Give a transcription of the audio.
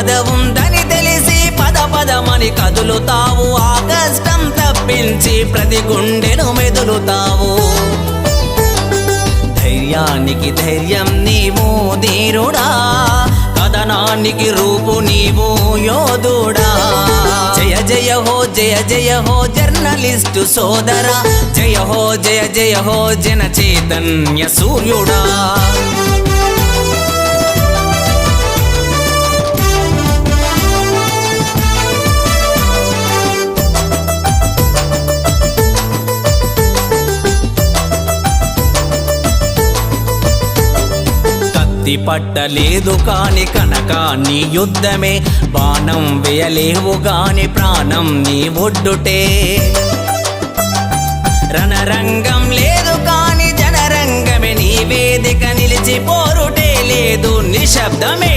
పద ఉందని తెలిసి పద పదమని కదులుతావు. ఆ కష్టం తప్పించి ప్రతి గుండెను మెదులుతావు. ధైర్యానికి ధైర్యం నీవు ధీరుడా. కథనానికి రూపు నీవు యోధుడా. జయ జయ హో జయ జయ హో జర్నలిస్టు సోదరా. జయ హో జయ జయ హో జన చైతన్య సూర్యుడా. కత్తి పట్టలేదు కాని కనక నీ యుద్ధమే. బాణం వేయలేవు గాని ప్రాణం నీ ఒడ్డుటే. రణరంగం లేదు కాని జనరంగమే. నీ వేదిక నిలిచి పోరుటే లేదు. నిశ్శబ్దమే